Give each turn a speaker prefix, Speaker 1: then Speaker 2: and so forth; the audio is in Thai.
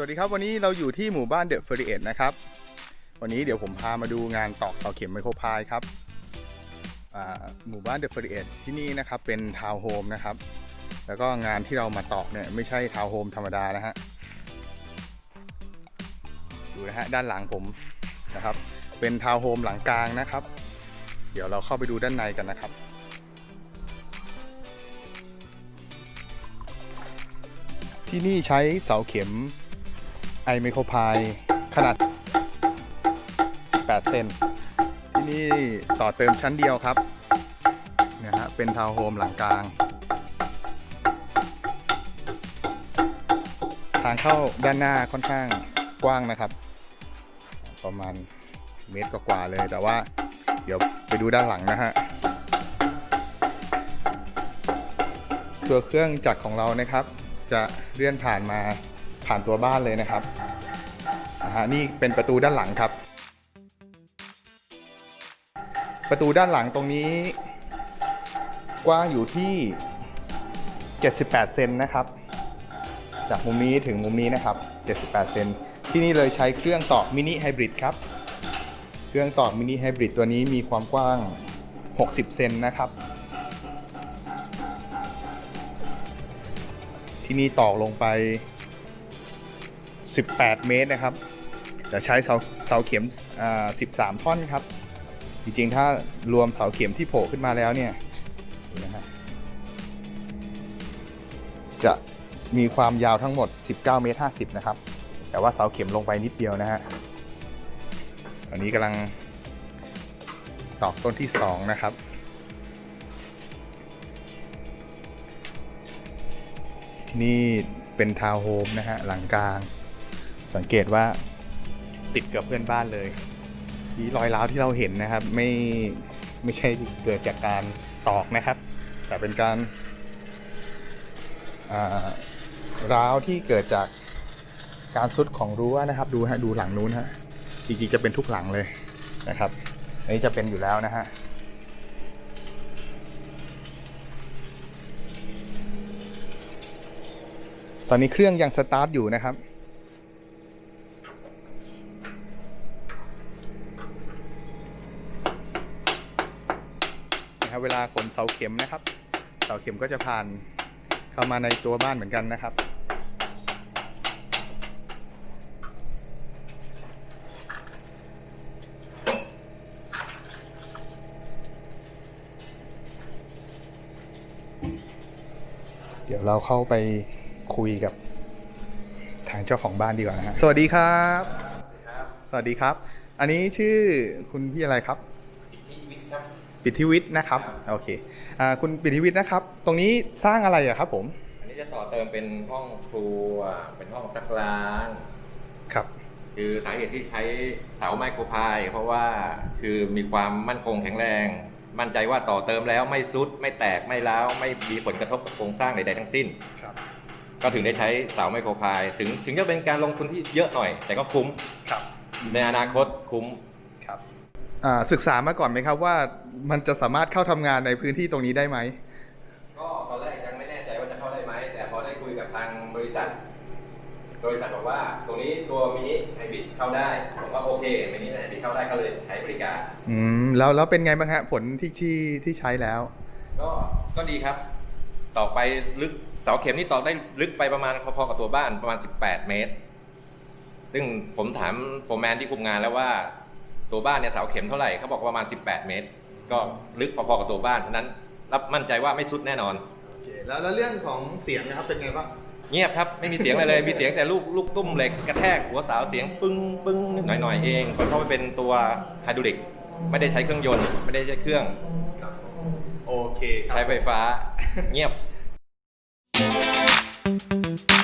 Speaker 1: วัสดีครับวันนี้เราอยู่ที่หมู่บ้านเดอะเฟอร์เอนะครับ วันนี้เดี๋ยวผมพามาดูงานตอกเสาเข็มไมโครพายครับหมู่บ้านเดอะเฟอร์เอที่นี่นะครับเป็นทาวน์โฮมนะครับ แล้วก็งานที่เรามาตอกเนี่ยไม่ใช่ทาวน์โฮมธรรมดานะฮะดูนะฮะด้านหลังผมนะครับ เป็นทาวน์โฮมหลังกลางนะครับ เดี๋ยวเราเข้าไปดูด้านในกันนะครับที่นี่ใช้เสาเข็ม ไอไมโครพายขนาด 18 เซนที่นี่ต่อเติมชั้นเดียวครับนะฮะเป็นทาวน์โฮมหลังกลาง ทางเข้าด้านหน้าค่อนข้างกว้างนะครับ ประมาณเมตรกว่าเลยแต่ว่าเดี๋ยวไปดูด้านหลังนะฮะตัวเครื่องจักรของเรานะครับ จะเลื่อนผ่านมา ผ่านตัวบ้านเลยนะครับนะฮะนี่เป็นประตูด้านหลังครับ ประตูด้านหลังตรงนี้ กว้างอยู่ที่ 78 เซนนะครับ จากมุมนี้ถึงมุมนี้นะครับ 78 เซนที่นี่เลยใช้เครื่องตอกมินิไฮบริดครับ เครื่องตอกมินิไฮบริดตัวนี้มีความกว้าง 60 เซนนะครับ ที่นี่ตอกลงไป 18 เมตรนะครับจะใช้เสาเสาเข็มอ่า13 ท่อนครับ จริงๆ ถ้ารวมเสาเข็มที่โผล่ขึ้นมาแล้วเนี่ยนะฮะจะมีความยาวทั้งหมด 19 เมตร 50 นะครับ แต่ว่าเสาเข็มลงไปนิดเดียวนะฮะอันนี้กำลังตอกต้นที่ 2 นะครับนี่เป็นทาวน์โฮมนะฮะหลังกลาง สังเกตว่าติดกับเพื่อนบ้านเลยที่รอยร้าวที่เราเห็นนะครับ ไม่ไม่ใช่เกิดจากการตอกนะครับ แต่เป็นการร้าวที่เกิดจากการซุดของรั้วนะครับ ดูฮะดูหลังนู้นฮะจริงๆจะเป็นทุกหลังเลยนะครับอันนี้จะเป็นอยู่แล้วนะฮะตอนนี้เครื่องยังสตาร์ทอยู่นะครับ นะครับเวลาขนเสาเข็มนะครับ เสาเข็มก็จะผ่านเข้ามาในตัวบ้านเหมือนกันนะครับ เดี๋ยวเราเข้าไปคุยกับทางเจ้าของบ้านดีกว่านะฮะสวัสดีครับ สวัสดีครับ อันนี้ชื่อคุณพี่อะไรครับ ปิติวิทย์นะครับโอเคอ่าคุณปิติวิทย์นะครับ ตรงนี้สร้างอะไรอะครับผม
Speaker 2: อันนี้จะต่อเติมเป็นห้องครัวเป็นห้องซักล้าง
Speaker 1: ครับ
Speaker 2: คือสาเหตุที่ใช้เสาไมโครพาย เพราะว่าคือมีความมั่นคงแข็งแรง มั่นใจว่าต่อเติมแล้วไม่ซุด ไม่แตกไม่ร้าวไม่มีผลกระทบกับโครงสร้างใดๆทั้งสิ้น
Speaker 1: ครับ
Speaker 2: ก็ถึงได้ใช้เสาไมโครพาย ถึงถึงจะเป็นการลงทุนที่เยอะหน่อย แต่ก็คุ้ม
Speaker 1: ครับ
Speaker 2: ในอนาคตคุ้ม
Speaker 1: ครับอ่า ศึกษามาก่อนไหมครับว่ามันจะสามารถเข้าทำงานในพื้นที่ตรงนี้ได้ไหม
Speaker 2: ก็ตอนแรกยังไม่แน่ใจว่าจะเข้าได้ไหมแต่พอได้คุยกับทางบริษัทบริษัทบอกว่าตรงนี้ตัวมินิไฮบริดเข้าได้ผมว่าโอเคมินิไฮบริดเข้าได้ก็เลยใช้บริการ
Speaker 1: อืมแล้วแล้วเป็นไงบ้างฮะผลที่ที่ที่ใช้แล้ว
Speaker 2: ก็ก็ดีครับ ต่อไปลึกเสาเข็มนี่ต่อได้ลึกไปประมาณพอๆกับตัวบ้านประมาณ 18 เมตร ซึ่งผมถามโฟร์แมนที่คุมงานแล้วว่า ตัวบ้านเนี่ยเสาเข็มเท่าไหร่เขาบอกประมาณ 18 เมตร ก็ลึกพอๆกับตัวบ้านฉะนั้นรับมั่นใจว่าไม่สุดแน่นอน
Speaker 1: โอเคแล้วแล้วเรื่องของเสียงนะครับเป็นไงบ้าง
Speaker 2: เงียบครับไม่มีเสียงอะไรเลยมีเสียงแต่ลูกลูกตุ้มเหล็กกระแทกหัวเสาเสียงปึ้งปึ้งหน่อยๆเองเพราะเขาเป็นตัวไฮดรอลิกไม่ได้ใช้เครื่องยนต์ไม่ได้ใช้เครื่อง
Speaker 1: โอเค
Speaker 2: ใช้ไฟฟ้าเงียบ Thank you.